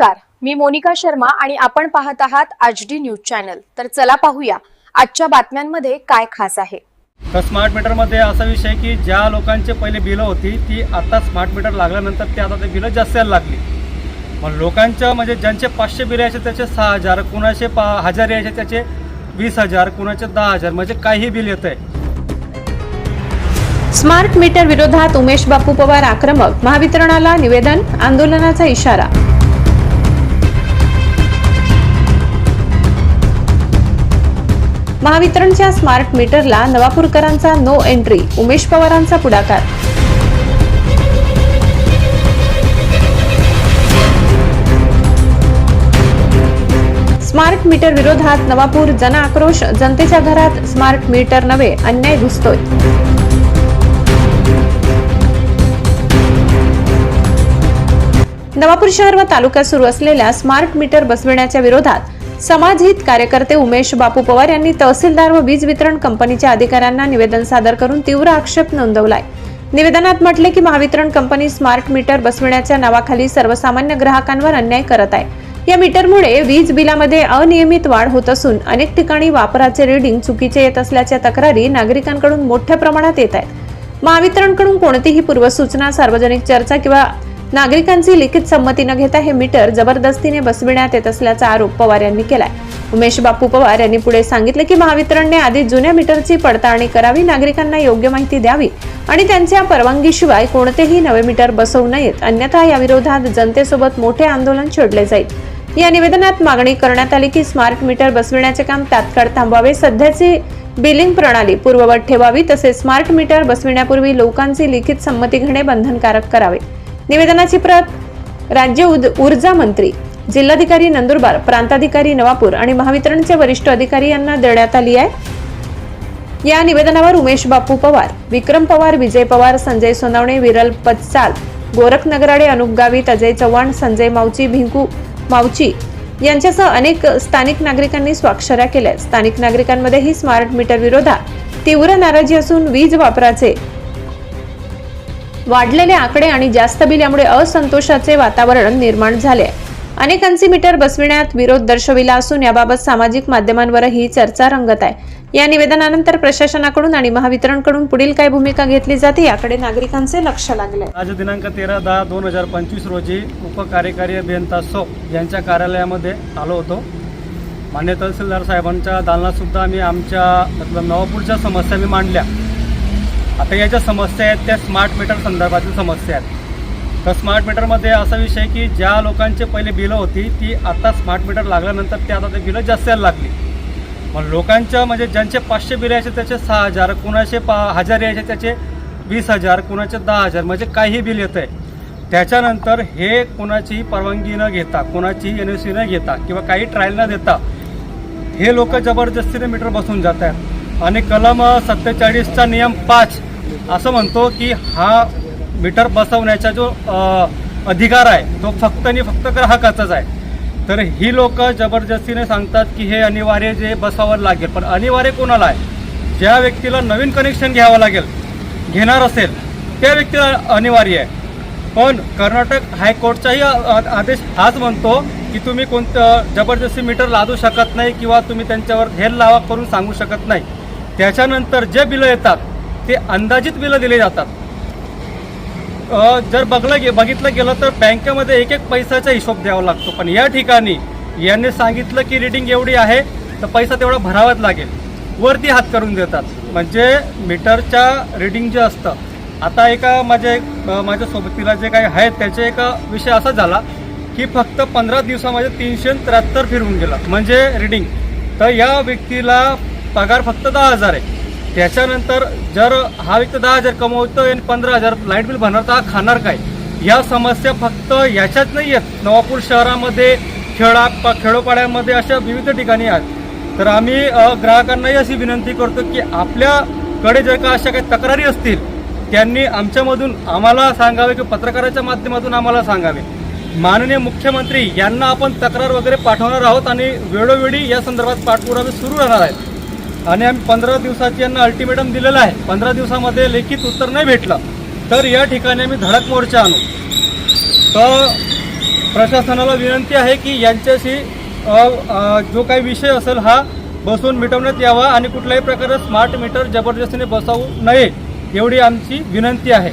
नमस्कार. मी मोनिका शर्मा आणि आपण पाहत आहात आच डी न्यूज चॅनल. तर चला पाहूया आजच्या बातम्यांमध्ये काय खास आहे. तर स्मार्ट मीटरमध्ये असा विषय की ज्या लोकांचे पहिले बिलं होती ती आता स्मार्ट मीटर लागल्यानंतर ते आता ते बिलं जास्त यायला लागली. मग लोकांच्या म्हणजे ज्यांचे पाचशे बिल यायचे त्याचे सहा हजार कुणाचे पा हजार यायचे त्याचे वीस हजार कुणाचे दहा हजार म्हणजे काही बिल येतं आहे स्मार्ट मीटर विरोधात उमेश बापू पवार आक्रमक महावितरणाला निवेदन आंदोलनाचा इशारा. महावितरणच्या स्मार्ट मीटरला नवापूरकरांचा नो एंट्री उमेश पवारांचा पुढाकार. स्मार्ट मीटर विरोधात नवापूर जन आक्रोश जनतेच्या घरात स्मार्ट मीटर नव्हे अन्याय घुसतोय. नवापूर शहर व तालुक्यात सुरू असलेल्या स्मार्ट मीटर बसविण्याच्या विरोधात समाजहित कार्यकर्ते उमेश बापू पवार यांनी तहसीलदार व वीज वितरण कंपनीच्या अधिकाऱ्यांना निवेदन सादर करून तीव्र आक्षेप नोंदवलाय. निवेदनात म्हटले की महावितरण कंपनी स्मार्ट मीटर बसविण्याच्या नावाखाली सर्वसामान्य ग्राहकांवर अन्याय करत आहे. या मीटरमुळे वीज बिलामध्ये अनियमित वाढ होत असून अनेक ठिकाणी वापराचे रीडिंग चुकीचे येत असल्याच्या तक्रारी नागरिकांकडून मोठ्या प्रमाणात येत आहेत. महावितरणकडून कोणतीही पूर्वसूचना सार्वजनिक चर्चा किंवा नागरिकांची लिखित संमती न घेता हे मीटर जबरदस्तीने बसविण्यात येत असल्याचा आरोप पवार यांनी केलाय. उमेश बापू पवार यांनी पुढे सांगितले की महावितरणने आधी जुन्या मीटरची पडताळणी करावी नागरिकांना योग्य माहिती द्यावी आणि त्यांच्या परवानगीशिवाय कोणतेही नवे मीटर बसवू नयेत. अन्यथा या विरोधात जनतेसोबत मोठे आंदोलन छेडले जाईल. या निवेदनात मागणी करण्यात आली की स्मार्ट मीटर बसविण्याचे काम तात्काळ थांबवावे सध्याची बिलिंग प्रणाली पूर्ववत ठेवावी तसेच स्मार्ट मीटर बसविण्यापूर्वी लोकांची लिखित संमती घेणे बंधनकारक करावे. निवेदनाची प्रत राज्य उद- ऊर्जा मंत्री जिल्हाधिकारी नंदुरबार प्रांताधिकारी नवापूर आणि महावितरणचे वरिष्ठ अधिकारी यांना देण्यात आली आहे. या निवेदनावर उमेश बापू पवार विक्रम पवार विजय पवार संजय सोनावणे विरल पत्साल गोरख नगराडे अनुप गावित अजय चव्हाण संजय मावची भिंकू मावची यांच्यासह अनेक स्थानिक नागरिकांनी स्वाक्षऱ्या केल्या स्थानिक नागरिकांमध्ये ही स्मार्ट मीटर विरोधात तीव्र नाराजी असून वीज वापराचे वाढलेले आकडे आणि जास्त बिल यामुळे असंतोषाचे वातावरण निर्माण झाले. आहे. अनेकांची मीटर बसविण्यात विरोध दर्शविला असून याबाबत सामाजिक माध्यमांवरही चर्चा रंगत आहे. या निवेदनानंतर प्रशासनाकडून आणि महावितरणकडून पुढील काय भूमिका घेतली जाते याकडे नागरिकांचे लक्ष लागले. आज दिनांक तेरा दहा दोन हजार पंचवीस रोजी उपकार्यकारी अभियंता सो यांच्या कार्यालयामध्ये आलो होतो. मान्य तहसीलदार साहेबांच्या दालनातसुद्धा आम्ही आमच्या मतलब नवापूरच्या समस्या मी मांडल्या. आता या ज्या समस्या आहेत त्या स्मार्ट मीटर संदर्भातील समस्या आहेत. तर स्मार्ट मीटरमध्ये असा विषय की ज्या लोकांचे पहिले बिलं होती ती आता स्मार्ट मीटर लागल्यानंतर ते आता ते बिलं जास्त यायला लागली. मग लोकांच्या म्हणजे ज्यांचे पाचशे बिलं यायचे त्याचे सहा हजार कुणाचे पा हजार यायचे त्याचे वीस हजार कुणाचे दहा हजार म्हणजे काही बिल येतं आहे त्याच्यानंतर हे कोणाचीही परवानगी न घेता कुणाची एन एस सी न घेता किंवा काही ट्रायल न देता हे लोक जबरदस्तीने मीटर बसून जात आहेत आणि कलम सत्तेचाळीसचा नियम पाच असं म्हणतो की हा मीटर बसवण्याचा जो अधिकार आहे तो फक्त आणि फक्त ग्राहकाचाच आहे. तर ही लोक जबरदस्तीने सांगतात की हे अनिवार्य जे बसावं लागेल पण अनिवार्य कोणाला आहे? ज्या व्यक्तीला नवीन कनेक्शन घ्यावं लागेल घेणार असेल त्या व्यक्तीला अनिवार्य आहे. पण कर्नाटक हायकोर्टचाही आ- आदेश हाच म्हणतो की तुम्ही कोणतं जबरदस्ती मीटर लादू शकत नाही किंवा तुम्ही त्यांच्यावर हेल लावा करून सांगू शकत नाही. त्याच्यानंतर जे बिलं येतात ते अंदाजित बिलं दिले जातात. जर बघलं गे बघितलं गेलं तर बँकेमध्ये एक एक पैशाचा हिशोब द्यावा लागतो. पण या ठिकाणी यांनी सांगितलं की रिडिंग एवढी आहे तर पैसा तेवढा भरावाच लागेल. वरती हात करून देतात. म्हणजे मीटरच्या रिडिंग जे असतं आता एका माझ्या एक माझ्या सोबतीला जे काही आहेत त्याचे एक विषय असा झाला की फक्त पंधरा दिवसामध्ये तीनशे त्र्याहत्तर फिरवून गेला. म्हणजे रिडिंग. तर या व्यक्तीला पगार फक्त दहा हजार आहे. त्याच्यानंतर जर हा व्यक्ती दहा हजार कमवतो आणि पंधरा हजार लाइट बिल भरणार तर हा खाणार काय? या समस्या फक्त याच्यात नाही आहेत. नवापूर शहरामध्ये खेळा प- खेडोपाड्यामध्ये अशा विविध ठिकाणी आहेत. तर आम्ही ग्राहकांनाही अशी विनंती करतो की आपल्याकडे जर का अशा काही तक्रारी असतील त्यांनी आमच्यामधून आम्हाला सांगावे किंवा पत्रकाराच्या माध्यमातून आम्हाला सांगावे. माननीय मुख्यमंत्री यांना आपण तक्रार वगैरे पाठवणार आहोत आणि वेळोवेळी या संदर्भात पाठपुरावे सुरू राहणार आहेत. आणि आम्ही पंधरा दिवसाची यांना अल्टिमेटम दिलेलं आहे. पंधरा दिवसामध्ये लेखित उत्तर नाही भेटलं. तर या ठिकाणी आम्ही धडक मोर्चा आणू. तर प्रशासनाला विनंती आहे की यांच्याशी जो काही विषय असेल हा बसवून मिटवण्यात यावा आणि कुठल्याही प्रकारे स्मार्ट मीटर जबरदस्तीने बसवू नये एवढी आमची विनंती आहे.